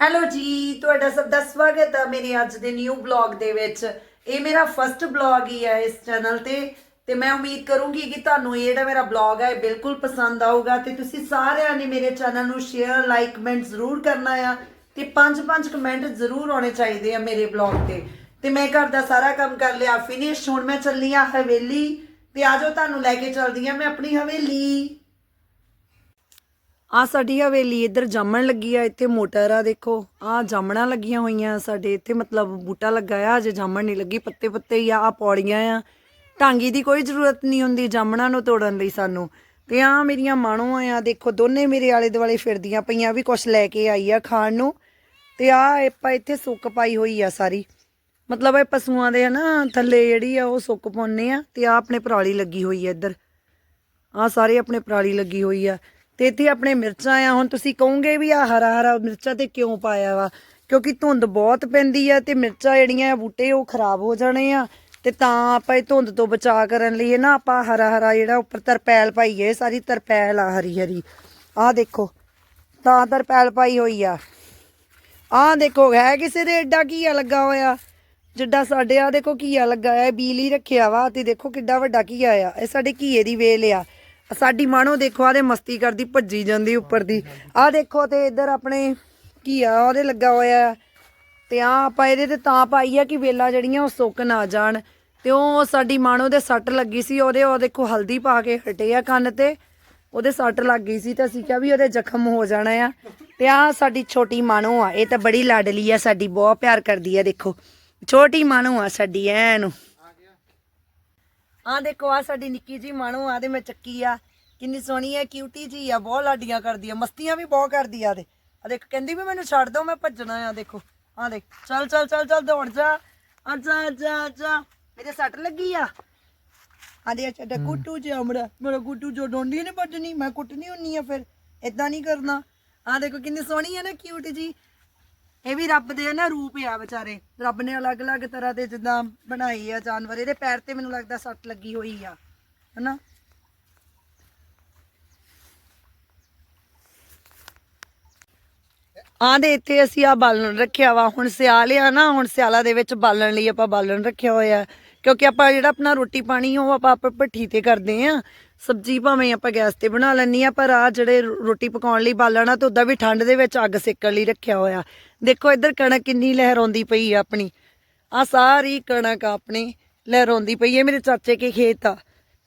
Hello ਜੀ, ਤੁਹਾਡਾ ਸਭ ਦਾ ਸਵਾਗਤ ਹੈ ਮੇਰੇ ਅੱਜ ਦੇ ਨਿਊ ਬਲੌਗ ਦੇ ਵਿੱਚ। ਇਹ ਮੇਰਾ ਫਰਸਟ ਬਲੌਗ ਹੀ ਹੈ ਇਸ ਚੈਨਲ ਤੇ ਤੇ ਮੈਂ ਉਮੀਦ ਕਰੂੰਗੀ ਕਿ ਤੁਹਾਨੂੰ ਇਹ ਜਿਹੜਾ ਮੇਰਾ ਬਲੌਗ ਹੈ ਇਹ ਬਿਲਕੁਲ ਪਸੰਦ ਆਊਗਾ। ਤੇ ਤੁਸੀਂ ਸਾਰਿਆਂ ਨੇ ਮੇਰੇ ਚੈਨਲ ਨੂੰ ਸ਼ੇਅਰ ਲਾਈਕ ਕਮੈਂਟ ਜ਼ਰੂਰ ਕਰਨਾ ਆ, ਤੇ ਪੰਜ ਪੰਜ ਕਮੈਂਟ ਜ਼ਰੂਰ ਆਉਣੇ ਚਾਹੀਦੇ ਆ ਮੇਰੇ ਬਲੌਗ ਤੇ। ਤੇ ਮੈਂ ਘਰ ਦਾ ਸਾਰਾ ਕੰਮ ਕਰ ਲਿਆ ਫਿਨਿਸ਼ ਹੁਣ ਮੈਂ ਚੱਲੀ ਆ ਹਵੇਲੀ। ਤੇ ਆਜੋ ਤੁਹਾਨੂੰ ਲੈ ਕੇ ਚੱਲਦੀ ਆ ਮੈਂ ਆਪਣੀ ਹਵੇਲੀ। ਆ ਸਾਡੀ ਹਵੇਲੀ ਇੱਧਰ ਜਾਮਣ ਲੱਗੀ ਆ, ਇੱਥੇ ਮੋਟਰ ਆ, ਦੇਖੋ। ਆ ਜਾਮਣਾਂ ਲੱਗੀਆਂ ਹੋਈਆਂ ਸਾਡੇ ਇੱਥੇ, ਮਤਲਬ ਬੂਟਾ ਲੱਗਾ ਆ, ਅਜੇ ਜਾਮਣ ਨਹੀਂ ਲੱਗੀ ਪੱਤੇ ਪੱਤੇ ਹੀ ਆ ਆ ਪੌੜੀਆਂ ਆ। ਟਾਂਗੀ ਦੀ ਕੋਈ ਜ਼ਰੂਰਤ ਨਹੀਂ ਹੁੰਦੀ ਜਾਮਣਾਂ ਨੂੰ ਤੋੜਨ ਲਈ ਸਾਨੂੰ। ਤੇ ਆ ਮੇਰੀਆਂ ਮਾਣੋ ਆ, ਦੇਖੋ, ਦੋਨੇ ਮੇਰੇ ਆਲੇ ਦੁਆਲੇ ਫਿਰਦੀਆਂ ਪਈਆਂ, ਵੀ ਕੁਛ ਲੈ ਕੇ ਆਈ ਆ ਖਾਣ ਨੂੰ। ਤੇ ਆ ਆਪਾਂ ਇੱਥੇ ਸੁੱਕ ਪਾਈ ਹੋਈ ਆ ਸਾਰੀ। ਮਤਲਬ ਇਹ ਪਸ਼ੂਆਂ ਦੇ ਹਨਾ, ਥੱਲੇ ਜਿਹੜੀ ਆ, ਉਹ ਸੁੱਕ ਪਾਉਂਦੇ ਆ, ਤੇ ਆ ਆਪਣੇ ਪਰਾਲੀ ਲੱਗੀ ਹੋਈ ਆ ਇੱਧਰ। ਆ ਸਾਰੇ ਆਪਣੇ ਪਰਾਲੀ ਲੱਗੀ ਹੋਈ ਆ। ਤੇ ਇੱਥੇ ਆਪਣੇ ਮਿਰਚਾਂ ਆ, ਹੁਣ ਤੁਸੀਂ ਕਹੋਗੇ ਵੀ ਆ ਹਰਾ ਹਰਾ ਮਿਰਚਾਂ ਤੇ ਕਿਉਂ ਪਾਇਆ ਵਾ? ਕਿਉਂਕਿ ਧੁੰਦ ਬਹੁਤ ਪੈਂਦੀ ਆ ਤੇ ਮਿਰਚਾਂ ਜਿਹੜੀਆਂ ਬੂਟੇ, ਉਹ ਖਰਾਬ ਹੋ ਜਾਣੇ ਆ। ਤੇ ਤਾਂ ਆਪਾਂ ਇਹ ਧੁੰਦ ਤੋਂ ਬਚਾਅ ਕਰਨ ਲਈ ਨਾ ਆਪਾਂ ਹਰਾ ਹਰਾ ਜਿਹੜਾ ਉੱਪਰ ਤਰਪੈਲ ਪਾਈ ਪਾਈਏ ਸਾਰੀ ਤਰਪੈਲ ਆ, ਹਰੀ ਹਰੀ। ਆਹ ਦੇਖੋ, ਤਾਂ ਤਰਪੈਲ ਪਾਈ ਹੋਈ ਆ। ਆਹ ਦੇਖੋ, ਹੈ ਕਿਸੇ ਦੇ ਐਡਾ ਘੀਆ ਲੱਗਾ ਹੋਇਆ? ਜਿੱਡਾ ਸਾਡੇ ਆ ਦੇਖੋ ਘੀਆ ਲੱਗਾ ਆ ਬੀਲੀ ਰੱਖਿਆ ਵਾ ਤੇ ਦੇਖੋ ਕਿੱਡਾ ਵੱਡਾ ਘੀਆ ਆ ਇਹ ਸਾਡੇ ਘੀਏ ਦੀ ਵੇਲ ਆ। ਸਾਡੀ ਮਾਣੋ ਦੇਖੋ ਆਦੇ ਮਸਤੀ ਕਰਦੀ, ਭੱਜੀ ਜਾਂਦੀ ਉੱਪਰ ਦੀ। ਆਹ ਦੇਖੋ ਤੇ ਇੱਧਰ ਆਪਣੇ ਘੀਆ ਉਹਦੇ ਲੱਗਾ ਹੋਇਆ। ਤੇ ਆ ਆਪਾਂ ਇਹਦੇ ਤੇ ਤਾਂ ਪਾਈ ਆ ਕਿ ਵੇਲਾਂ ਜਿਹੜੀਆਂ ਉਹ ਸੁੱਕ ਨਾ ਜਾਣ। ਤੇ ਉਹ ਸਾਡੀ ਮਾਣੋ ਦੇ ਸੱਟ ਲੱਗੀ ਸੀ, ਉਹਦੇ ਉਹ ਦੇਖੋ ਹਲਦੀ ਪਾ ਕੇ ਹਟੇ ਆ ਕੰਨ ਤੇ। ਉਹਦੇ ਸੱਟ ਲੱਗ ਗਈ ਸੀ ਤੇ ਅਸੀਂ ਕਿਹਾ ਵੀ ਉਹਦੇ ਜ਼ਖਮ ਹੋ ਜਾਣਾ ਆ। ਤੇ ਆ ਸਾਡੀ ਛੋਟੀ ਮਾਣੋ ਆ, ਇਹ ਤਾਂ ਬੜੀ ਲਾਡਲੀ ਆ ਸਾਡੀ, ਬਹੁਤ ਪਿਆਰ ਕਰਦੀ ਆ ਦੇਖੋ। ਛੋਟੀ ਮਾਣੋ ਆ ਸਾਡੀ ਐਨ। ਆ ਦੇਖੋ ਆ ਸਾਡੀ ਨਿੱਕੀ ਜੀ ਮਾਣੋ ਆ ਤੇ ਮੈਂ ਚੱਕੀ ਆ। ਕਿੰਨੀ ਸੋਹਣੀ ਆ ਕਿਊਟੀ ਜੀ ਆ ਬਹੁਤ ਲਾਡੀਆਂ ਕਰਦੀ ਆ ਮਸਤੀਆਂ ਵੀ ਬਹੁਤ ਕਰਦੀ ਆ ਤੇ ਆ ਦੇਖ ਕਹਿੰਦੀ ਵੀ ਮੈਨੂੰ ਛੱਡ ਦੋ ਮੈਂ ਭੱਜਣਾ ਆ ਦੇਖੋ। ਆ ਦੇਖ ਚੱਲ ਚੱਲ ਚੱਲ ਚੱਲ ਦੌੜ ਜਾ। ਅੱਜਾ ਅੱਜਾ ਅੱਜਾ। ਮੇਰੇ ਸੱਟ ਲੱਗੀ ਆ। ਆਦੇ ਅੱਛਾ ਤੇ ਕੁੱਟੂ ਜਿਹਾ ਮੇਰਾ ਮੇਰਾ ਕੁੱਟੂ ਜੋ ਡੋਂਡੀ ਨੇ ਵੱਜਣੀ ਮੈਂ ਕੁੱਟਣੀ ਹੁੰਨੀ ਆ ਫਿਰ। ਇਦਾਂ ਨਹੀਂ ਕਰਨਾ। ਆ ਦੇਖੋ ਕਿੰਨੀ ਸੋਹਣੀ ਆ ਨਾ ਕਿਊਟ ਜੀ ਇਹ ਵੀ ਰੱਬ ਦੇ ਨਾ ਰੂਪ ਆ ਵਿਚਾਰੇ। ਰੱਬ ਨੇ ਅਲੱਗ-ਅਲੱਗ ਤਰ੍ਹਾਂ ਦੇ ਜਿੱਦਾਂ ਬਣਾਏ ਆ ਜਾਨਵਰ। ਇਹਦੇ ਪੈਰ ਤੇ ਮੈਨੂੰ ਲੱਗਦਾ ਸੱਟ ਲੱਗੀ ਹੋਈ ਆ। ਹਨਾ? ਆਂ ਦੇ ਇੱਥੇ ਅਸੀਂ ਆ ਬਾਲਣ ਰੱਖਿਆ ਵਾ। ਹੁਣ ਸਿਆਲ ਆ ਨਾ, ਹੁਣ ਸਿਆਲਾ ਦੇ ਵਿੱਚ ਬਾਲਣ ਲਈ ਆਪਾਂ ਬਾਲਣ ਰੱਖਿਆ ਹੋਇਆ। ਕਿਉਂਕਿ ਆਪਾਂ ਜਿਹੜਾ ਆਪਣਾ ਰੋਟੀ ਪਾਣੀ, ਉਹ ਆਪਾਂ ਆਪਾਂ ਭੱਠੀ ਤੇ ਕਰਦੇ ਆ। ਸਬਜ਼ੀ ਭਾਵੇਂ ਆਪਾਂ ਗੈਸ ਤੇ ਬਣਾ ਲੈਣੀ ਆ, ਪਰ ਆ ਜਿਹੜੇ ਰੋਟੀ ਪਕਾਉਣ ਲਈ ਬਾਲਣ ਆ ਤੇ ਉਦਾਂ ਵੀ ਠੰਡ ਦੇ ਵਿੱਚ ਅੱਗ ਸੇਕਣ ਲਈ ਰੱਖਿਆ ਹੋਇਆ। ਦੇਖੋ, ਇੱਧਰ ਕਣਕ ਕਿੰਨੀ ਲਹਿਰਾਉਂਦੀ ਪਈ ਆ ਆਪਣੀ। ਆ ਸਾਰੀ ਕਣਕ ਆਪਣੀ ਲਹਿਰਾਉਂਦੀ ਪਈ ਹੈ ਮੇਰੇ ਚਾਚੇ ਕੇ ਖੇਤ ਆ।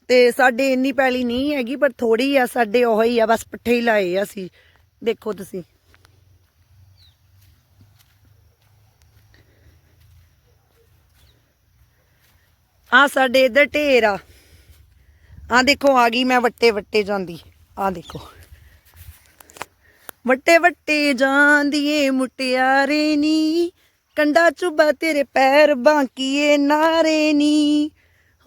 ਤੇ ਸਾਡੇ ਇੰਨੀ ਪੈਲੀ ਨਹੀਂ ਹੈਗੀ, ਪਰ ਥੋੜੀ ਆ, ਸਾਡੇ ਉਹ ਹੀ ਆ, ਬਸ ਪੱਠੇ ਹੀ ਲਾਏ ਆ ਅਸੀਂ। ਦੇਖੋ ਤੁਸੀਂ। ਆ ਸਾਡੇ ਇੱਧਰ ਢੇਰ ਆ। ਆ ਦੇਖੋ, ਆ ਗਈ ਮੈਂ ਵੱਟੇ ਵੱਟੇ ਜਾਂਦੀ। ਆ ਦੇਖੋ। ਵੱਟੇ ਵੱਟੇ ਜਾਂਦੀ ਏ ਮੁਟਿਆਰੇ ਨੀ। ਕੰਡਾ ਚੁਬਾ ਤੇਰੇ ਪੈਰ ਬਾਂਕੀਏ ਨਾਰੇ ਨੀ।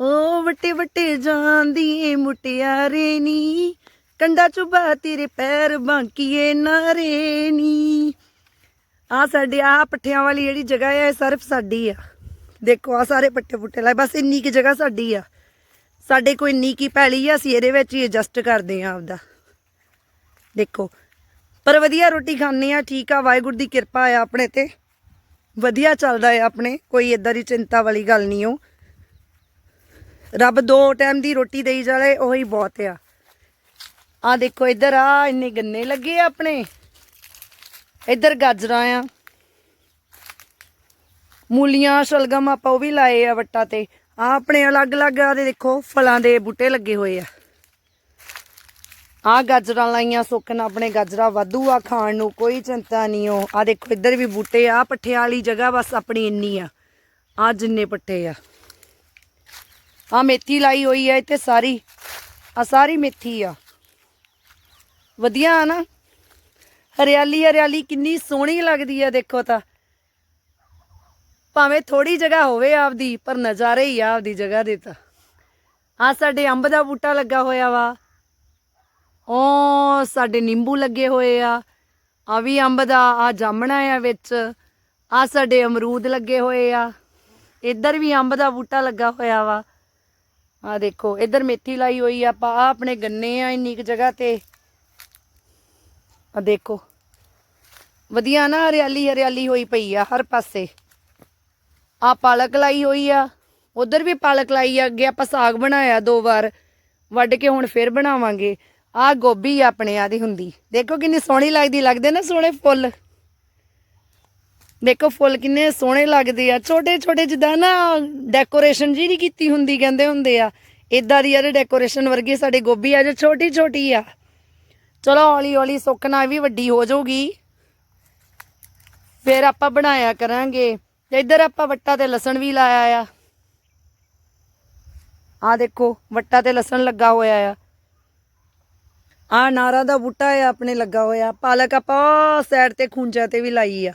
ਹੋ ਵੱਟੇ ਵੱਟੇ ਜਾਂਦੀ ਏ ਮੁਟਿਆਰੇ ਨੀ। ਕੰਡਾ ਚੁਬਾ ਤੇਰੇ ਪੈਰ ਬਾਂਕੀਏ ਨਾਰੇ ਨੀ। ਆ ਸਾਡੇ ਆ ਪੱਠਿਆਂ ਵਾਲੀ ਜਿਹੜੀ ਜਗ੍ਹਾ ਹੈ ਇਹ ਸਿਰਫ ਸਾਡੀ ਆ। ਦੇਖੋ ਆ ਸਾਰੇ ਪੱਠੇ ਪੁੱਟੇ ਲਾਏ, ਬਸ ਇੰਨੀ ਕੀ ਜਗ੍ਹਾ ਸਾਡੀ ਆ। ਸਾਡੇ ਕੋਈ ਇੰਨੀ ਕੀ ਪੈਲੀ ਆ, ਅਸੀਂ ਇਹਦੇ ਵਿੱਚ ਹੀ ਐਡਜਸਟ ਕਰਦੇ ਆ ਆਪਦਾ। ਦੇਖੋ ਪਰ ਵਧੀਆ ਰੋਟੀ ਖਾਂਦੇ ਆ ਠੀਕ ਆ, ਵਾਹਿਗੁਰੂ ਦੀ ਕਿਰਪਾ ਆ ਆਪਣੇ ਤੇ। ਵਧੀਆ ਚੱਲਦਾ ਆ ਆਪਣੇ, ਕੋਈ ਇਦਾਂ ਦੀ ਚਿੰਤਾ ਵਾਲੀ ਗੱਲ ਨਹੀਂ ਉਹ। ਰੱਬ ਦੋ ਟਾਈਮ ਦੀ ਰੋਟੀ ਦੇਈ ਜਾਵੇ, ਉਹੀ ਬਹੁਤ ਆ। ਆ ਦੇਖੋ, ਇੱਧਰ ਆ, ਇੰਨੇ ਗੰਨੇ ਲੱਗੇ ਆ ਆਪਣੇ। ਇੱਧਰ ਗਾਜਰਾਂ ਆ। ਮੂਲੀਆਂ, ਸ਼ਲਗਮ ਆਪਾਂ ਉਹ ਵੀ ਲਾਏ ਆ ਵੱਟਾ ਤੇ। ਆ ਆਪਣੇ ਅਲੱਗ-ਅਲੱਗ ਆ ਦੇ ਦੇਖੋ, ਫਲਾਂ ਦੇ ਬੂਟੇ ਲੱਗੇ ਹੋਏ ਆ। ਆ ਗਾਜਰਾਂ ਲਾਈਆਂ ਸੁੱਕਣ ਆਪਣੇ ਗਾਜਰਾਂ ਵਾਧੂ ਆ ਖਾਣ ਨੂੰ, ਕੋਈ ਚਿੰਤਾ ਨਹੀਂ ਉਹ। ਆ ਦੇਖੋ, ਇੱਧਰ ਵੀ ਬੂਟੇ ਆ ਪੱਠਿਆਂ ਵਾਲੀ ਜਗ੍ਹਾ ਬਸ ਆਪਣੀ ਇੰਨੀ ਆ। ਆ ਜਿੰਨੇ ਪੱਠੇ ਆ। ਆ ਮੇਥੀ ਲਾਈ ਹੋਈ ਆ ਇੱਥੇ ਸਾਰੀ। ਆ ਸਾਰੀ ਮੇਥੀ ਆ। ਵਧੀਆ ਆ ਨਾ? ਹਰਿਆਲੀ ਹਰਿਆਲੀ ਕਿੰਨੀ ਸੋਹਣੀ ਲੱਗਦੀ ਆ, ਦੇਖੋ ਤਾਂ। ਭਾਵੇਂ ਥੋੜੀ ਜਗ੍ਹਾ ਹੋਵੇ ਆਪਦੀ, ਪਰ ਨਜ਼ਾਰੇ ਹੀ ਆ ਆਪਦੀ ਜਗ੍ਹਾ ਦੇ ਤਾਂ। ਆ ਸਾਡੇ ਅੰਬ ਦਾ ਬੂਟਾ ਲੱਗਾ ਹੋਇਆ ਵਾ। ਉਹ ਸਾਡੇ ਨਿੰਬੂ ਲੱਗੇ ਹੋਏ ਆ ਆ ਵੀ ਅੰਬ ਦਾ ਆ ਜਾਮਣਾ ਆ ਵਿੱਚ ਆ ਸਾਡੇ ਅਮਰੂਦ ਲੱਗੇ ਹੋਏ ਆ। ਇੱਧਰ ਵੀ ਅੰਬ ਦਾ ਬੂਟਾ ਲੱਗਾ ਹੋਇਆ ਵਾ। ਆ ਦੇਖੋ, ਇੱਧਰ ਮੇਥੀ ਲਾਈ ਹੋਈ ਆ, ਆਪਾਂ ਆ ਆਪਣੇ ਗੰਨੇ ਆ ਇੰਨੀ ਕੁ ਜਗ੍ਹਾ ਤੇ। ਆ ਦੇਖੋ, ਵਧੀਆ ਨਾ ਹਰਿਆਲੀ ਹਰਿਆਲੀ ਹੋਈ ਪਈ ਆ ਹਰ ਪਾਸੇ। ਆ ਪਾਲਕ ਲਾਈ ਹੋਈ ਆ, ਉਧਰ ਵੀ ਪਾਲਕ ਲਾਈ ਆ, ਅੱਗੇ ਆਪਾਂ ਸਾਗ ਬਣਾਇਆ ਦੋ ਵਾਰ, ਵੱਢ ਕੇ ਹੁਣ ਫੇਰ ਬਣਾਵਾਂਗੇ। ਆ ਗੋਭੀ ਆ ਆਪਣੇ ਆ ਦੀ ਹੁੰਦੀ। ਦੇਖੋ ਕਿੰਨੀ ਸੋਹਣੀ ਲੱਗਦੀ, ਲੱਗਦੇ ਨਾ ਸੋਹਣੇ ਫੁੱਲ? ਦੇਖੋ ਫੁੱਲ ਕਿੰਨੇ ਸੋਹਣੇ ਲੱਗਦੇ ਆ। ਛੋਟੇ ਛੋਟੇ ਜਿੱਦਾਂ ਨਾ ਡੈਕੋਰੇਸ਼ਨ ਜੀ ਨਹੀਂ ਕੀਤੀ ਹੁੰਦੀ, ਕਹਿੰਦੇ ਹੁੰਦੇ ਆ। ਇਦਾਂ ਦੀ ਯਾਰ ਡੈਕੋਰੇਸ਼ਨ ਵਰਗੀ ਸਾਡੇ ਗੋਭੀ ਆ ਜੋ ਛੋਟੀ ਛੋਟੀ ਆ। ਚਲੋ ਹੌਲੀ ਹੌਲੀ ਸੁੱਕਣਾ ਨਾਲ ਵੀ ਵੱਡੀ ਹੋ ਜਾਊਗੀ। ਫਿਰ ਆਪਾਂ ਬਣਾਇਆ ਕਰਾਂਗੇ। ਤੇ ਇੱਧਰ ਆਪਾਂ ਵੱਟਾ ਤੇ ਲਸਣ ਵੀ ਲਾਇਆ ਆ। ਆ ਦੇਖੋ, ਵੱਟਾ ਤੇ ਲਸਣ ਲੱਗਾ ਹੋਇਆ ਆ। ਆ ਨਾਰਾ ਦਾ ਬੂਟਾ ਆ, ਆਪਣੇ ਲੱਗਾ ਹੋਇਆ। ਪਾਲਕ ਆਪਾਂ ਸਾਈਡ ਤੇ ਖੁੰਝਾ ਤੇ ਵੀ ਲਾਈ ਆ।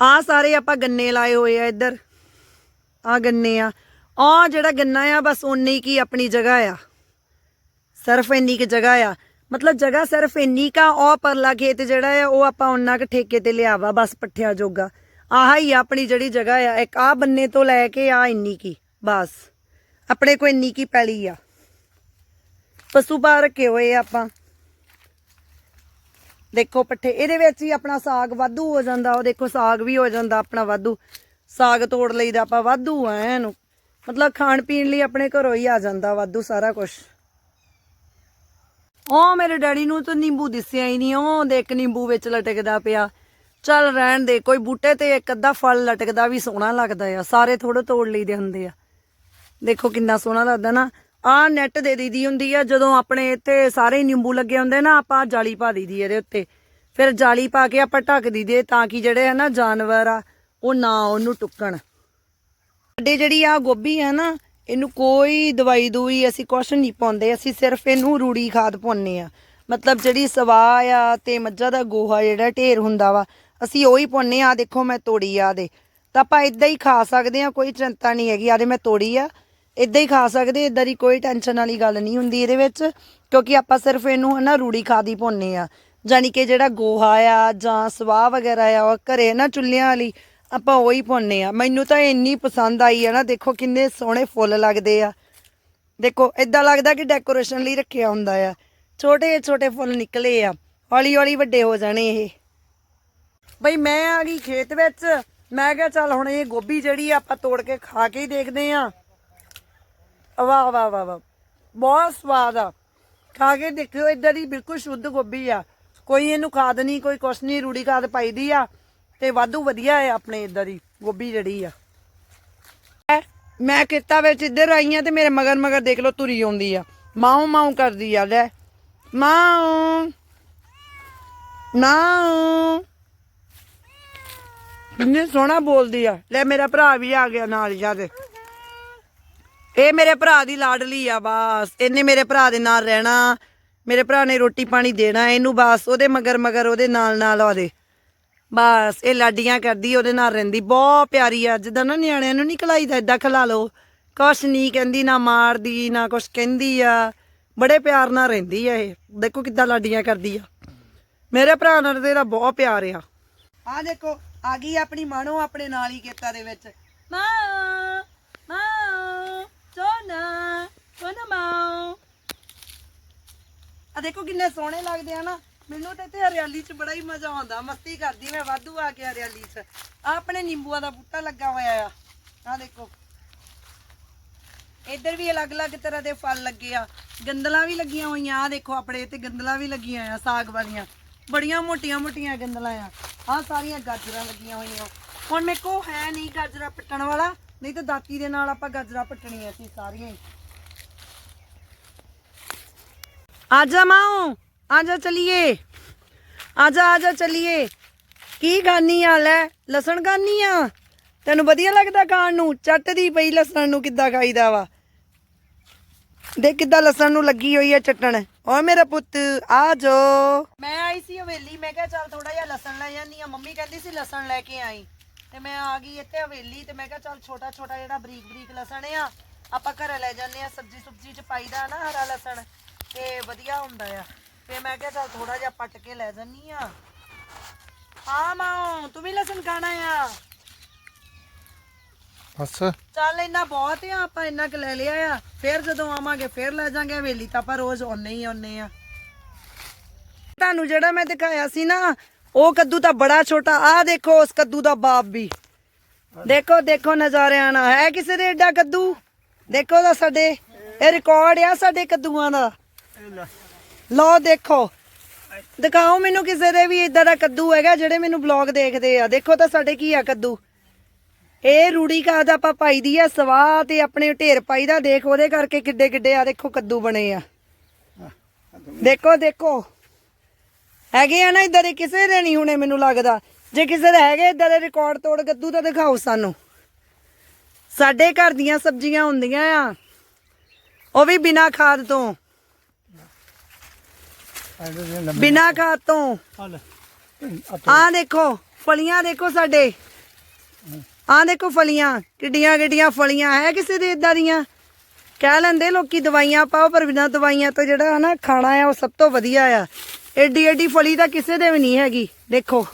ਆ ਸਾਰੇ ਆਪਾਂ ਗੰਨੇ ਲਾਏ ਹੋਏ ਆ ਇੱਧਰ। ਆ ਗੰਨੇ ਆ। ਆ ਜਿਹੜਾ ਗੰਨਾ ਆ, ਬਸ ਓਨੀ ਕੀ ਆਪਣੀ ਜਗ੍ਹਾ ਆ। ਸਿਰਫ ਇੰਨੀ ਕੁ ਜਗ੍ਹਾ ਆ। ਮਤਲਬ ਜਗ੍ਹਾ ਸਿਰਫ ਇੰਨੀ ਕਾ ਉਹ ਪਰਲਾ ਖੇਤ ਜਿਹੜਾ ਆ, ਉਹ ਆਪਾਂ ਉਹਨਾਂ ਕੁ ਠੇਕੇ ਤੇ ਲਿਆਵਾ, ਬਸ ਪੱਠਿਆ ਜੋਗਾ। ਆਹ ਹੀ ਆ ਆਪਣੀ ਜਿਹੜੀ ਜਗ੍ਹਾ ਆ। ਇੱਕ ਆ ਬੰਨੇ ਤੋਂ ਲੈ ਕੇ ਆ ਇੰਨੀ ਕੀ, ਬਸ। ਆਪਣੇ ਕੋਲ ਇੰਨੀ ਕੀ ਪੈਲੀ ਆ। ਪਸ਼ੂ ਪਾ ਰੱਖੇ ਹੋਏ ਆ ਆਪਾਂ। ਦੇਖੋ ਪੱਠੇ, ਇਹਦੇ ਵਿੱਚ ਹੀ ਆਪਣਾ ਸਾਗ ਵਾਧੂ ਹੋ ਜਾਂਦਾ, ਉਹ ਦੇਖੋ ਸਾਗ ਵੀ ਹੋ ਜਾਂਦਾ ਆਪਣਾ ਵਾਧੂ। ਸਾਗ ਤੋੜ ਲਈਦਾ ਆਪਾਂ ਵਾਧੂ ਆ ਇਹਨੂੰ। ਮਤਲਬ ਖਾਣ ਪੀਣ ਲਈ ਆਪਣੇ ਘਰੋਂ ਹੀ ਆ ਜਾਂਦਾ ਵਾਧੂ ਸਾਰਾ ਕੁਝ ਉਹ ਮੇਰੇ ਡੈਡੀ ਨੂੰ ਤਾਂ ਨਿੰਬੂ ਦਿਸਿਆ ਹੀ ਨਹੀਂ, ਉਹ ਦੇਖ ਨਿੰਬੂ ਵਿੱਚ ਲਟਕਦਾ ਪਿਆ। ਚੱਲ ਰਹਿਣ ਦੇ, ਕੋਈ ਬੂਟੇ ਤੇ ਇੱਕ ਅੱਧਾ ਫਲ ਲਟਕਦਾ ਵੀ ਸੋਹਣਾ ਲੱਗਦਾ ਆ, ਸਾਰੇ ਥੋੜੇ ਤੋੜ ਲਈਦੇ ਹੁੰਦੇ ਆ। ਦੇਖੋ ਕਿੰਨਾ ਸੋਹਣਾ ਲੱਗਦਾ ਨਾ। ਆ ਨੈਟ ਦੇ ਦੀਦੀ ਹੁੰਦੀ ਆ, ਜਦੋਂ ਆਪਣੇ ਇੱਥੇ ਸਾਰੇ ਨਿੰਬੂ ਲੱਗੇ ਹੁੰਦੇ ਨਾ, ਆਪਾਂ ਜਾਲੀ ਪਾ ਦਈਦੀ ਇਹਦੇ ਉੱਤੇ। ਫਿਰ ਜਾਲੀ ਪਾ ਕੇ ਆਪਾਂ ਢੱਕ ਦਈਦੇ ਤਾਂ ਕਿ ਜਿਹੜੇ ਆ ਨਾ ਜਾਨਵਰ ਆ, ਉਹ ਨਾ ਉਹਨੂੰ ਟੁੱਕਣ। ਸਾਡੇ ਜਿਹੜੀ ਆ ਗੋਭੀ ਆ ਨਾ, ਇਹਨੂੰ ਕੋਈ ਦਵਾਈ ਦੂਈ ਅਸੀਂ ਕੁਛ ਨਹੀਂ ਪਾਉਂਦੇ, ਅਸੀਂ ਸਿਰਫ ਇਹਨੂੰ ਰੂੜੀ ਖਾਦ ਪਾਉਂਦੇ ਆ। ਮਤਲਬ ਜਿਹੜੀ ਸਵਾਹ ਆ ਤੇ ਮੱਝਾਂ ਦਾ ਗੋਹਾ ਜਿਹੜਾ ਢੇਰ ਹੁੰਦਾ ਵਾ, ਅਸੀਂ ਉਹੀ ਪਾਉਂਦੇ ਆ ਦੇਖੋ ਮੈਂ ਤੋੜੀ ਆ ਦੇ। ਤਾਂ ਆਪਾਂ ਇਦਾਂ ਹੀ ਖਾ ਸਕਦੇ ਆ, ਕੋਈ ਚਿੰਤਾ ਨਹੀਂ ਹੈਗੀ ਆਦੇ ਮੈਂ ਤੋੜੀ ਆ। ਇਦਾਂ ਹੀ ਖਾ ਸਕਦੇ ਇਦਾਂ ਦੀ ਕੋਈ ਟੈਨਸ਼ਨ ਵਾਲੀ ਗੱਲ ਨਹੀਂ ਹੁੰਦੀ ਇਹਦੇ ਵਿੱਚ, ਕਿਉਂਕਿ ਆਪਾਂ ਸਿਰਫ ਇਹਨੂੰ ਹਨਾ ਰੂੜੀ ਖਾਦ ਹੀ ਪਾਉਂਦੇ ਆ ਜਾਨੀ ਕਿ ਜਿਹੜਾ ਗੋਹਾ ਆ ਜਾਂ ਸਵਾਹ ਵਗੈਰਾ ਆ, ਉਹ ਘਰੇ ਨਾ ਚੁੱਲ੍ਹਿਆਂ ਵਾਲੀ, ਆਪਾਂ ਉਹੀ ਪਾਉਂਦੇ ਆ ਮੈਨੂੰ ਤਾਂ ਇੰਨੀ ਪਸੰਦ ਆਈ ਹੈ ਨਾ, ਦੇਖੋ ਕਿੰਨੇ ਸੋਹਣੇ ਫੁੱਲ ਲੱਗਦੇ ਆ। ਦੇਖੋ ਇਦਾਂ ਲੱਗਦਾ ਕਿ ਡੈਕੋਰੇਸ਼ਨ ਲਈ ਰੱਖਿਆ ਹੁੰਦਾ ਆ। ਛੋਟੇ ਛੋਟੇ ਫੁੱਲ ਨਿਕਲੇ ਆ, ਹੌਲੀ ਹੌਲੀ ਵੱਡੇ ਹੋ ਜਾਣੇ ਇਹ। ਬਈ ਮੈਂ ਆ ਗਈ ਖੇਤ ਵਿੱਚ, ਮੈਂ ਕਿਹਾ ਚੱਲ ਹੁਣ ਇਹ ਗੋਭੀ ਜਿਹੜੀ ਆ ਆਪਾਂ ਤੋੜ ਕੇ ਖਾ ਕੇ ਹੀ ਦੇਖਦੇ ਆ ਵਾਹ ਵਾਹ ਵਾਹ ਵਾਹ। ਬਹੁਤ ਸਵਾਦ ਆ। ਖਾ ਕੇ ਦੇਖਿਓ ਇਦਾਂ ਦੀ ਬਿਲਕੁਲ ਸ਼ੁੱਧ ਗੋਭੀ ਆ। ਕੋਈ ਇਹਨੂੰ ਖਾਦ ਨਹੀਂ, ਕੋਈ ਕੁਛ ਨਹੀਂ, ਰੂੜੀ ਖਾਦ ਪਾਈਦੀ ਆ। ਤੇ ਵਾਧੂ ਵਧੀਆ ਆ ਆਪਣੇ ਇਦਾਂ ਦੀ ਗੋਭੀ ਜਿਹੜੀ ਆ। ਮੈਂ ਖੇਤਾਂ ਵਿੱਚ ਇੱਧਰ ਆਈ ਆ ਤੇ ਮੇਰੇ ਮਗਰ ਮਗਰ ਦੇਖ ਲਓ ਤੁਰੀ ਆਉਂਦੀ ਆ। ਮਾਉ ਮਾਉ ਕਰਦੀ ਆ, ਲੈ। ਮਾਉ ਮਾਉ ਕਿੰਨੇ ਸੋਹਣਾ ਬੋਲਦੀ ਆ। ਲੈ, ਮੇਰਾ ਭਰਾ ਵੀ ਆ ਗਿਆ ਨਾਲ ਜਾ ਦੇ ਇਹ ਮੇਰੇ ਭਰਾ ਦੀ ਲਾਡਲੀ ਆ ਬਸ। ਇਹਨੇ ਮੇਰੇ ਭਰਾ ਦੇ ਨਾਲ ਰਹਿਣਾ, ਮੇਰੇ ਭਰਾ ਨੇ ਰੋਟੀ ਪਾਣੀ ਦੇਣਾ, ਇਹਨੂੰ ਬਸ ਉਹਦੇ ਮਗਰ ਮਗਰ ਉਹਦੇ ਨਾਲ ਨਾਲ ਉਹਦੇ। ਬਸ, ਇਹ ਲਾਡੀਆਂ ਕਰਦੀ, ਉਹਦੇ ਨਾਲ ਰਹਿੰਦੀ। ਬਹੁਤ ਪਿਆਰੀ ਆ, ਜਿੱਦਾਂ ਨਾ ਨਿਆਣਿਆਂ ਨੂੰ ਨਹੀਂ ਖਲਾਈਦਾ ਏਦਾਂ ਖਲਾ ਲਓ। ਕੁਛ ਨਹੀਂ ਕਹਿੰਦੀ, ਨਾ ਮਾਰਦੀ, ਨਾ ਕੁਛ ਕਹਿੰਦੀ ਆ। ਬੜੇ ਪਿਆਰ ਨਾਲ ਰਹਿੰਦੀ ਆ ਇਹ। ਦੇਖੋ ਕਿੱਦਾਂ ਲਾਡੀਆਂ ਕਰਦੀ ਆ। ਮੇਰੇ ਭਰਾ ਨਾਲ ਤੇਰਾ ਬਹੁਤ ਪਿਆਰ ਆ। ਆ ਦੇਖੋ, ਆ ਗਈ ਆਪਣੀ ਮਾਣੋ ਆਪਣੇ ਨਾਲ ਹੀ ਖੇਤਾਂ ਦੇ ਵਿੱਚ। ਮਾਂ ਸੋਨਾ ਸੋਨਾ ਮਾਂ ਆ ਦੇਖੋ ਕਿੰਨੇ ਸੋਹਣੇ ਲੱਗਦੇ ਆ ਨਾ। ਮੈਨੂੰ ਤੇ ਇੱਥੇ ਹਰਿਆਲੀ 'ਚ ਬੜਾ ਹੀ ਮਜ਼ਾ ਆਉਂਦਾ। ਮਸਤੀ ਕਰਦੀ ਮੈਂ ਵਾਧੂ ਆ ਕੇ ਹਰਿਆਲੀ 'ਚ। ਆ ਆਪਣੇ ਨਿੰਬੂਆਂ ਦਾ ਬੂਟਾ ਲੱਗਾ ਹੋਇਆ ਆ। ਆ ਦੇਖੋ। ਇੱਧਰ ਵੀ ਅਲੱਗ-ਅਲੱਗ ਤਰ੍ਹਾਂ ਦੇ ਫਲ ਲੱਗੇ ਆ। ਗੰਦਲਾਂ ਵੀ ਲੱਗੀਆਂ ਹੋਈਆਂ। ਆ ਦੇਖੋ ਆਪਣੇ ਤੇ ਗੰਦਲਾਂ ਵੀ ਲੱਗੀਆਂ ਆ, ਸਾਗ ਵਾਲੀਆਂ। ਬੜੀਆਂ ਮੋਟੀਆਂ-ਮੋਟੀਆਂ ਗੰਦਲਾਂ ਆ। ਆ ਸਾਰੀਆਂ ਗਾਜਰਾਂ ਲੱਗੀਆਂ ਹੋਈਆਂ। ਹੁਣ ਮੇਰੇ ਕੋ ਹੈ ਨਹੀਂ ਗਾਜਰਾਂ ਪੱਟਣ ਵਾਲਾ। ਨਹੀਂ ਤਾਂ ਦਾਤੀ ਦੇ ਨਾਲ ਆਪਾਂ ਗਾਜਰਾਂ ਪੱਟਣੀਆਂ ਸੀ ਸਾਰੀਆਂ ਹੀ। ਆਜਾ ਮਾਓ ਆਜਾ ਚਲੀਏ ਆਜਾ ਆਜਾ ਚਲੀਏ ਕੀ ਖਾਨੀ ਆ ਲੈ ਲਸਣ ਖਾਨੀ ਆ ਤੈਨੂੰ ਵਧੀਆ ਲੱਗਦਾ ਖਾਣ ਨੂੰ ਚੱਟਦੀ ਪਈ ਲਸਣ ਨੂੰ ਕਿੱਦਾਂ ਖਾਈਦਾ ਵਾ ਦੇ ਕਿੱਦਾਂ ਲਸਣ ਨੂੰ ਲੱਗੀ ਹੋਈ ਆ ਚਟਣ ਓ ਮੇਰਾ ਪੁੱਤ ਆ ਜੋ ਮੈਂ ਆਈ ਸੀ ਹਵੇਲੀ ਮੈਂ ਕਿਹਾ ਚੱਲ ਥੋੜਾ ਜਿਹਾ ਲਸਣ ਲੈ ਜਾਂਦੀ ਆ। ਮੰਮੀ ਕਹਿੰਦੀ ਸੀ ਲਸਣ ਲੈ ਕੇ ਆਈ ਤੇ ਮੈਂ ਆ ਗਈ ਇੱਥੇ ਹਵੇਲੀ ਤੇ ਮੈਂ ਕਿਹਾ ਚੱਲ ਛੋਟਾ ਛੋਟਾ ਜਿਹੜਾ ਬਰੀਕ ਬਰੀਕ ਲਸਣ ਆ ਆਪਾਂ ਘਰੇ ਲੈ ਜਾਂਦੇ ਆ ਸਬਜੀ ਸੁਬਜੀ ਚ ਪਾਈਦਾ ਨਾ ਹਰਾ ਲਸਣ ਤੇ ਵਧੀਆ ਹੁੰਦਾ ਆ। ਤੇ ਮੈਂ ਕਿਹਾ ਚੱਲ ਥੋੜਾ ਜਿਹਾ ਪੱਟ ਕੇ ਲੈ ਜਾਨੀ ਆ। ਹਾਂ ਮਾਂ ਤੂੰ ਵੀ ਲਸਣ ਖਾਣਾ ਆ। ਬਸ। ਚੱਲ ਇੰਨਾ ਬਹੁਤ ਆ ਆਪਾਂ ਇੰਨਾ ਕੁ ਲੈ ਲਿਆ ਆ। ਫਿਰ ਜਦੋਂ ਆਵਾਂਗੇ ਫਿਰ ਲੈ ਜਾਾਂਗੇ। ਹਵੇਲੀ ਤਾਂ ਆਪਾਂ ਰੋਜ਼ ਆਉਨੇ ਹੀ ਆਉਨੇ ਆ। ਤੁਹਾਨੂੰ ਜਿਹੜਾ ਮੈਂ ਦਿਖਾਇਆ ਸੀ ਨਾ ਉਹ ਕੱਦੂ ਤਾਂ ਬੜਾ ਛੋਟਾ। ਆ ਦੇਖੋ ਉਸ ਕੱਦੂ ਦਾ ਬਾਪ ਵੀ। ਦੇਖੋ ਦੇਖੋ ਨਜ਼ਾਰਿਆਂ ਨਾਲ। ਹੈ ਕਿਸੇ ਦੇ ਏਡਾ ਕੱਦੂ? ਦੇਖੋ ਤਾਂ ਸਾਡੇ। ਇਹ ਰਿਕਾਰਡ ਆ ਸਾਡੇ ਕੱਦੂਆਂ ਦਾ। ਲਓ ਦੇਖੋ। ਦਿਖਾਓ ਮੈਨੂੰ ਕਿਸੇ ਦੇ ਵੀ ਇਦਾਂ ਦਾ ਕੱਦੂ ਹੈਗਾ, ਜਿਹੜੇ ਮੈਨੂੰ ਬਲੌਗ ਦੇਖਦੇ ਆ। ਦੇਖੋ ਤਾਂ ਸਾਡੇ ਕੀ ਆ ਕੱਦੂ। ਇਹ ਰੂੜੀ ਖਾਦ ਆਪਾਂ ਪਾਈ ਦੀ ਆ? ਸਵਾਹ ਤੇ ਆਪਣੇ ਢੇਰ ਪਾਈ ਦਾ। ਦੇਖ ਉਹਦੇ ਕਰਕੇ ਕਿੱਡੇ ਕਿੱਡੇ ਆ, ਦੇਖੋ ਕੱਦੂ ਬਣੇ ਆ। ਦੇਖੋ ਦੇਖੋ। ਹੈਗੇ ਆ ਨਾ ਇਦਾਂ ਦੇ, ਕਿਸੇ ਦੇ ਨਹੀਂ ਹੁਣੇ ਮੈਨੂੰ ਲੱਗਦਾ। ਜੇ ਕਿਸੇ ਦੇ ਹੈਗੇ ਇਦਾਂ ਦੇ ਰਿਕਾਰਡ ਤੋੜ ਕੱਦੂ ਤਾਂ ਦਿਖਾਓ ਸਾਨੂੰ। ਸਾਡੇ ਘਰ ਦੀਆਂ ਸਬਜ਼ੀਆਂ ਹੁੰਦੀਆਂ ਆ। ਉਹ ਵੀ ਬਿਨਾ ਖਾਦ ਤੋਂ। ਬਿਨਾ ਖਾਦ ਤੋਂ। ਆਹ ਦੇਖੋ ਫਲੀਆਂ ਦੇਖੋ ਸਾਡੇ। ਆਹ ਦੇਖੋ ਫਲੀਆਂ ਕਿੱਡੀਆਂ ਕਿੱਡੀਆਂ ਫਲੀਆਂ ਹੈ ਕਿਸੇ ਦੇ ਇਦਾਂ ਦੀਆਂ? ਕਹਿ ਲੈਂਦੇ ਲੋਕੀ ਦਵਾਈਆਂ ਪਾਓ ਪਰ ਬਿਨਾ ਦਵਾਈਆਂ ਤੋਂ ਜਿਹੜਾ ਹਨਾ ਖਾਣਾ ਆ ਉਹ ਸਭ ਤੋਂ ਵਧੀਆ ਆ। ਏਡੀ ਏਡੀ ਫਲੀ ਤਾਂ ਕਿਸੇ ਦੇ ਵੀ ਨਹੀਂ ਹੈਗੀ ਦੇਖੋ।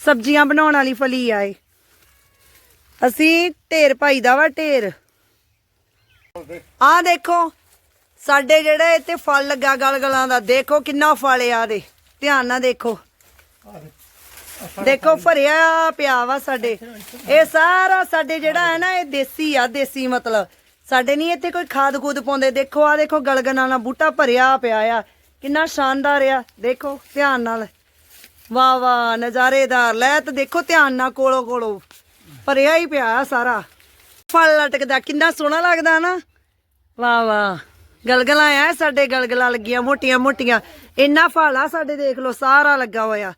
ਸਬਜ਼ੀਆਂ ਬਣਾਉਣ ਵਾਲੀ ਫਲੀ ਆ ਇਹ। ਅਸੀਂ ਢੇਰ ਪਾਈ ਦਾ ਵਾ ਢੇਰ। ਆਹ ਦੇਖੋ ਸਾਡੇ ਜਿਹੜਾ ਇੱਥੇ ਫਲ ਲੱਗਾ ਗਲਗਲਾਂ ਦਾ, ਦੇਖੋ ਕਿੰਨਾ ਫਲ ਆ ਦੇ। ਧਿਆਨ ਨਾਲ ਦੇਖੋ। ਦੇਖੋ, ਭਰਿਆ ਪਿਆ ਵਾ ਸਾਡੇ। ਇਹ ਸਾਰਾ ਸਾਡੇ ਜਿਹੜਾ ਹੈ ਨਾ, ਇਹ ਦੇਸੀ ਆ, ਦੇਸੀ ਮਤਲਬ। ਸਾਡੇ ਨਹੀਂ ਇੱਥੇ ਕੋਈ ਖਾਦ ਖੂਦ ਪਾਉਂਦੇ। ਦੇਖੋ ਆ ਦੇਖੋ ਗਲਗਲਾਂ ਨਾਲ ਬੂਟਾ ਭਰਿਆ ਪਿਆ ਆ। ਕਿੰਨਾ ਸ਼ਾਨਦਾਰ ਆ। ਦੇਖੋ, ਧਿਆਨ ਨਾਲ। ਵਾਹ ਵਾਹ, ਨਜ਼ਾਰੇਦਾਰ। ਲੈ ਤੇ ਦੇਖੋ, ਧਿਆਨ ਨਾਲ ਕੋਲੋਂ ਕੋਲੋਂ। ਭਰਿਆ ਹੀ ਪਿਆ ਆ ਸਾਰਾ। ਫਲ ਲਟਕਦਾ। ਕਿੰਨਾ ਸੋਹਣਾ ਲੱਗਦਾ ਨਾ। ਵਾਹ ਵਾਹ। ਗਲਗਲਾਂ ਆ, ਸਾਡੇ ਗਲਗਲਾਂ ਲੱਗੀਆਂ ਮੋਟੀਆਂ ਮੋਟੀਆਂ। ਇੰਨਾ ਫਲ ਸਾਡੇ ਦੇਖ ਲਓ, ਸਾਰਾ ਲੱਗਾ ਹੋਇਆ।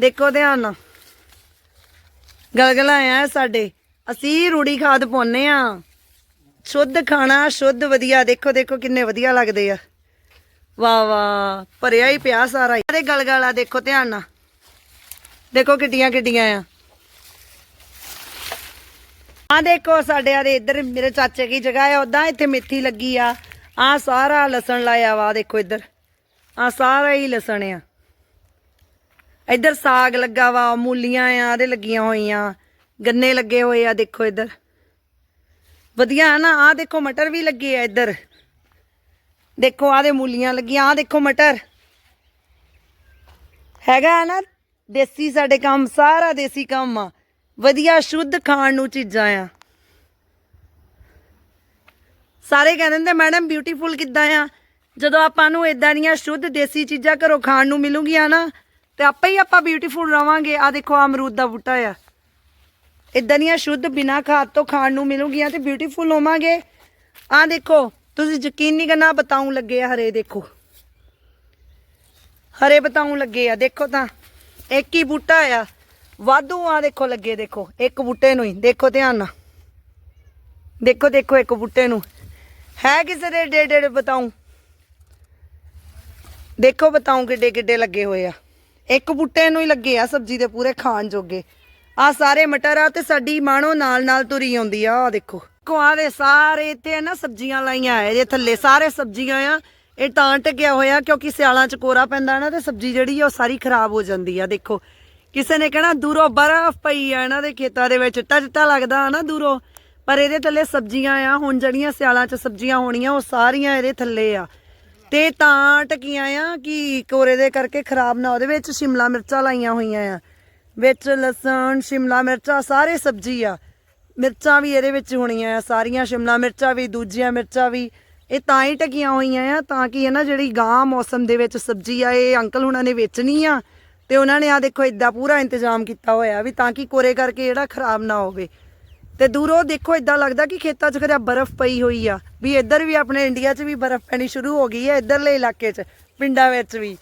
ਦੇਖੋ ਧਿਆਨ ਨਾਲ। ਗਲਗਲਾਂ ਆ ਸਾਡੇ। ਅਸੀਂ ਰੂੜੀ ਖਾਦ ਪਾਉਨੇ ਆ। ਸ਼ੁੱਧ ਖਾਣਾ, ਸ਼ੁੱਧ ਵਧੀਆ। ਦੇਖੋ ਦੇਖੋ ਕਿੰਨੇ ਵਧੀਆ ਲੱਗਦੇ ਆ। ਵਾਹ ਵਾਹ। ਭਰਿਆ ਹੀ ਪਿਆ ਸਾਰਾ ਇਹਦੇ ਗਲਗਲਾ ਦੇਖੋ ਧਿਆਨ ਨਾਲ। ਦੇਖੋ ਕਿੱਡੀਆਂ ਕਿੱਡੀਆਂ ਆ। ਆ ਦੇਖੋ, ਸਾਡੇ ਆਦੇ ਇੱਧਰ ਮੇਰੇ ਚਾਚੇ ਕੀ ਜਗ੍ਹਾ ਆ। ਉਦਾਂ ਇੱਥੇ ਮੇਥੀ ਲੱਗੀ ਆ। ਆ ਸਾਰਾ ਲਸਣ ਲਾਇਆ ਵਾ, ਦੇਖੋ ਇੱਧਰ। ਆ ਸਾਰਾ ਹੀ ਲਸਣ ਆ। ਇੱਧਰ ਸਾਗ ਲੱਗਾ ਵਾ, ਮੂਲੀਆਂ ਆ, ਇਹਦੇ ਲੱਗੀਆਂ ਹੋਈਆਂ। ਗੰਨੇ ਲੱਗੇ ਹੋਏ ਆ, ਦੇਖੋ ਇੱਧਰ। ਵਧੀਆ ਹੈ ਨਾ, ਆ ਦੇਖੋ ਮਟਰ ਵੀ ਲੱਗੇ ਆ ਇੱਧਰ। ਦੇਖੋ ਆਹ ਮੂਲੀਆਂ ਲੱਗੀਆਂ, ਆ ਦੇਖੋ ਮਟਰ। ਹੈਗਾ ਹੈ ਨਾ, ਦੇਸੀ ਸਾਡੇ ਕੰਮ, ਸਾਰਾ ਦੇਸੀ ਕੰਮ ਆ। ਵਧੀਆ, ਸ਼ੁੱਧ ਖਾਣ ਨੂੰ ਚੀਜ਼ਾਂ ਆ। ਸਾਰੇ ਕਹਿੰਦੇ ਨੇ ਮੈਡਮ ਬਿਊਟੀਫੁਲ ਕਿੱਦਾਂ ਆ? ਜਦੋਂ ਆਪਾਂ ਨੂੰ ਇਦਾਂ ਦੀਆਂ ਸ਼ੁੱਧ ਦੇਸੀ ਚੀਜ਼ਾਂ ਘਰੋਂ ਖਾਣ ਨੂੰ ਮਿਲੂਗੀਆਂ ਨਾ, ਤੇ ਆਪੇ ਹੀ ਆਪਾਂ ਬਿਊਟੀਫੁਲ ਰਵਾਂਗੇ। ਆ ਦੇਖੋ, ਆਹ ਅਮਰੂਦ ਦਾ ਬੂਟਾ ਆ। ਇਦਾਂ ਦੀਆਂ ਸ਼ੁੱਧ ਬਿਨਾ ਖਾਦ ਤੋਂ ਖਾਣ ਨੂੰ ਮਿਲੂਗੀਆਂ ਤੇ ਬਿਊਟੀਫੁਲ ਹੋਵਾਂਗੇ। ਆ ਦੇਖੋ, ਤੁਸੀਂ ਯਕੀਨ ਨਹੀਂ ਕਰਨਾ ਬਤਾਉਂ ਲੱਗੇ ਆ ਹਰੇ, ਦੇਖੋ। ਹਰੇ ਬਤਾਉਂ ਲੱਗੇ ਆ, ਦੇਖੋ ਤਾਂ। ਇੱਕ ਹੀ ਬੂਟਾ ਆ। ਵਾਧੂ ਆ, ਦੇਖੋ ਲੱਗੇ, ਦੇਖੋ। ਇੱਕ ਬੂਟੇ ਨੂੰ ਹੀ, ਦੇਖੋ ਧਿਆਨ ਨਾਲ। ਦੇਖੋ ਦੇਖੋ ਇੱਕ ਬੂਟੇ ਨੂੰ। ਹੈ ਕਿਸੇ ਦੇ ਡੇ ਡੇ ਬਤਾਉਂ ਦੇਖੋ ਬਤਾਉਂ ਕਿੱਡੇ ਕਿੱਡੇ ਲੱਗੇ ਹੋਏ ਆ। ਇੱਕ ਬੂਟੇ ਨੂੰ ਹੀ ਲੱਗੇ ਆ ਸਬਜ਼ੀ ਦੇ ਪੂਰੇ ਖਾਣ ਜੋਗੇ। ਆ ਸਾਰੇ ਮਟਰ ਆ ਤੇ ਸਾਡੀ ਮਾਣੋ ਨਾਲ ਨਾਲ ਤੁਰੀ ਆਉਂਦੀ ਆ ਆ ਦੇਖੋ। ਕੁਆ ਦੇ ਸਾਰੇ ਇੱਥੇ ਨਾ ਸਬਜ਼ੀਆਂ ਲਾਈਆਂ ਆ ਜੇ ਥੱਲੇ ਸਾਰੇ ਸਬਜ਼ੀਆਂ ਆ। ਇਹ ਤਾਂ ਟਕਿਆ ਹੋਇਆ ਕਿਉਂਕਿ ਸਿਆਲਾਂ ਚ ਕੋਰਾ ਪੈਂਦਾ ਨਾ ਤੇ ਸਬਜ਼ੀ ਜਿਹੜੀ ਆ ਉਹ ਸਾਰੀ ਖਰਾਬ ਹੋ ਜਾਂਦੀ ਆ, ਦੇਖੋ। ਕਿਸੇ ਨੇ ਕਹਿਣਾ ਦੂਰੋਂ ਬਰਫ਼ ਪਈ ਆ ਇਹਨਾਂ ਦੇ ਖੇਤਾਂ ਦੇ ਵਿੱਚ ਚਿੱਟਾ ਚਿੱਟਾ ਲੱਗਦਾ ਨਾ ਦੂਰੋਂ। ਪਰ ਇਹਦੇ ਥੱਲੇ ਸਬਜ਼ੀਆਂ ਆ, ਹੁਣ ਜਿਹੜੀਆਂ ਸਿਆਲਾਂ ਚ ਸਬਜ਼ੀਆਂ ਹੋਣੀਆਂ, ਉਹ ਸਾਰੀਆਂ ਇਹਦੇ ਥੱਲੇ ਆ। ਤੇ ਤਾਂ ਟਕੀਆਂ ਆ ਕਿ ਕੋਰੇ ਦੇ ਕਰਕੇ ਖਰਾਬ ਨਾ, ਉਹਦੇ ਵਿੱਚ ਸ਼ਿਮਲਾ ਮਿਰਚਾਂ ਲਾਈਆਂ ਹੋਈਆਂ ਆ। ਵਿੱਚ ਲਸਣ, ਸ਼ਿਮਲਾ ਮਿਰਚਾਂ, ਸਾਰੇ ਸਬਜ਼ੀ ਆ। ਮਿਰਚਾਂ ਵੀ ਇਹਦੇ ਵਿੱਚ ਹੋਣੀਆਂ ਆ, ਸਾਰੀਆਂ ਸ਼ਿਮਲਾ ਮਿਰਚਾਂ ਵੀ, ਦੂਜੀਆਂ ਮਿਰਚਾਂ ਵੀ। ਇਹ ਤਾਂ ਹੀ ਟਕੀਆਂ ਹੋਈਆਂ ਆ, ਤਾਂ ਕਿ ਇਹ ਨਾ ਜਿਹੜੀ ਗਾਂ ਮੌਸਮ ਦੇ ਵਿੱਚ ਸਬਜ਼ੀ ਆ, ਇਹ ਅੰਕਲ ਹੁਣਾਂ ਨੇ ਵੇਚਣੀ ਆ, ਤੇ ਉਹਨਾਂ ਨੇ ਆ ਦੇਖੋ ਇਦਾਂ ਪੂਰਾ ਇੰਤਜ਼ਾਮ ਕੀਤਾ ਹੋਇਆ ਵੀ ਤਾਂ ਕਿ ਕੋਰੇ ਕਰਕੇ ਜਿਹੜਾ ਖਰਾਬ ਨਾ ਹੋਵੇ। ਤੇ ਦੂਰੋਂ ਦੇਖੋ ਇਦਾਂ ਲੱਗਦਾ ਕਿ ਖੇਤਾਂ 'ਚ ਖਰਿਆ ਬਰਫ਼ ਪਈ ਹੋਈ ਆ, ਵੀ ਇੱਧਰ ਵੀ ਆਪਣੇ ਇੰਡੀਆ 'ਚ ਵੀ ਬਰਫ਼ ਪੈਣੀ ਸ਼ੁਰੂ ਹੋ ਗਈ ਹੈ, ਇੱਧਰਲੇ ਇਲਾਕੇ 'ਚ, ਪਿੰਡਾਂ ਵਿੱਚ ਵੀ।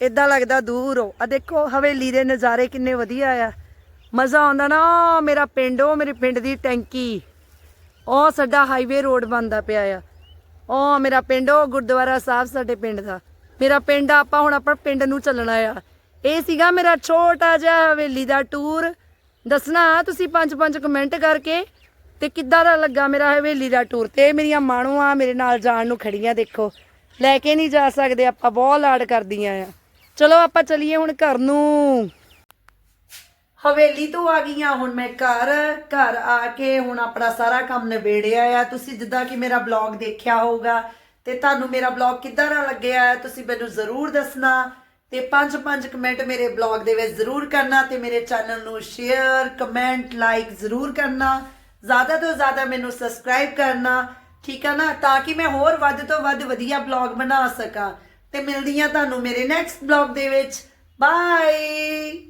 ਇਦਾਂ ਲੱਗਦਾ ਦੂਰੋਂ। ਆ ਦੇਖੋ, ਹਵੇਲੀ ਦੇ ਨਜ਼ਾਰੇ ਕਿੰਨੇ ਵਧੀਆ ਆ। ਮਜ਼ਾ ਆਉਂਦਾ ਨਾ, ਆਹ ਮੇਰਾ ਪਿੰਡ, ਉਹ ਮੇਰੇ ਪਿੰਡ ਦੀ ਟੈਂਕੀ। ਉਹ ਸਾਡਾ ਹਾਈਵੇ ਰੋਡ ਬਣਦਾ ਪਿਆ ਆ। ਉਹ ਮੇਰਾ ਪਿੰਡ, ਉਹ ਗੁਰਦੁਆਰਾ ਸਾਹਿਬ ਸਾਡੇ ਪਿੰਡ ਦਾ। ਮੇਰਾ ਪਿੰਡ, ਆਪਾਂ ਹੁਣ ਆਪਾਂ ਪਿੰਡ ਨੂੰ ਚੱਲਣਾ ਆ। ਇਹ ਸੀਗਾ ਮੇਰਾ ਛੋਟਾ ਜਿਹਾ ਹਵੇਲੀ ਦਾ ਟੂਰ ਦੱਸਣਾ, ਤੁਸੀਂ ਪੰਜ ਪੰਜ ਕਮੈਂਟ ਕਰਕੇ ਤੇ ਕਿੱਦਾਂ ਦਾ ਲੱਗਾ ਮੇਰਾ ਹਵੇਲੀ ਦਾ ਟੂਰ ਤੇ ਇਹ ਮੇਰੀਆਂ ਮਾਣੂਆਂ ਮੇਰੇ ਨਾਲ ਜਾਣ ਨੂੰ ਖੜੀਆਂ ਦੇਖੋ। ਲੈ ਕੇ ਨਹੀਂ ਜਾ ਸਕਦੇ, ਆਪਾਂ ਬਹੁਤ ਲਾਡ ਕਰਦੀਆਂ ਆ। ਚਲੋ, ਆਪਾਂ ਚਲੀਏ ਹੁਣ ਘਰ ਨੂੰ। ਹਵੇਲੀ ਤੋਂ ਆ ਗਈਆਂ ਹੁਣ ਮੈਂ ਘਰ। ਘਰ ਆ ਕੇ ਹੁਣ ਆਪਣਾ ਸਾਰਾ ਕੰਮ ਨਿਬੇੜਿਆ ਆ। ਤੁਸੀਂ ਜਿੱਦਾਂ ਕਿ ਮੇਰਾ ਬਲੌਗ ਦੇਖਿਆ ਹੋਊਗਾ, ਤੇ ਤੁਹਾਨੂੰ ਮੇਰਾ ਬਲੌਗ ਕਿੱਦਾਂ ਦਾ ਲੱਗਿਆ ਹੈ ਤੁਸੀਂ ਮੈਨੂੰ ਜ਼ਰੂਰ ਦੱਸਣਾ। ਤੇ ਪੰਜ ਪੰਜ ਕਮੈਂਟ ਮੇਰੇ ਬਲੌਗ ਦੇ ਵਿੱਚ ਜ਼ਰੂਰ ਕਰਨਾ ਤੇ ਮੇਰੇ ਚੈਨਲ ਨੂੰ ਸ਼ੇਅਰ, ਕਮੈਂਟ ਲਾਈਕ ਜ਼ਰੂਰ ਕਰਨਾ। ਜ਼ਿਆਦਾ ਤੋਂ ਜ਼ਿਆਦਾ ਮੈਨੂੰ ਸਬਸਕ੍ਰਾਈਬ ਕਰਨਾ, ਠੀਕ ਆ ਨਾ? ਤਾਂ ਕਿ ਮੈਂ ਹੋਰ ਵੱਧ ਤੋਂ ਵੱਧ ਵਧੀਆ ਬਲੌਗ ਬਣਾ ਸਕਾਂ। ਤੇ ਮਿਲਦੀ ਆ ਤੁਹਾਨੂੰ ਮੇਰੇ ਨੈਕਸਟ ਬਲੌਗ ਦੇ ਵਿੱਚ। ਬਾਏ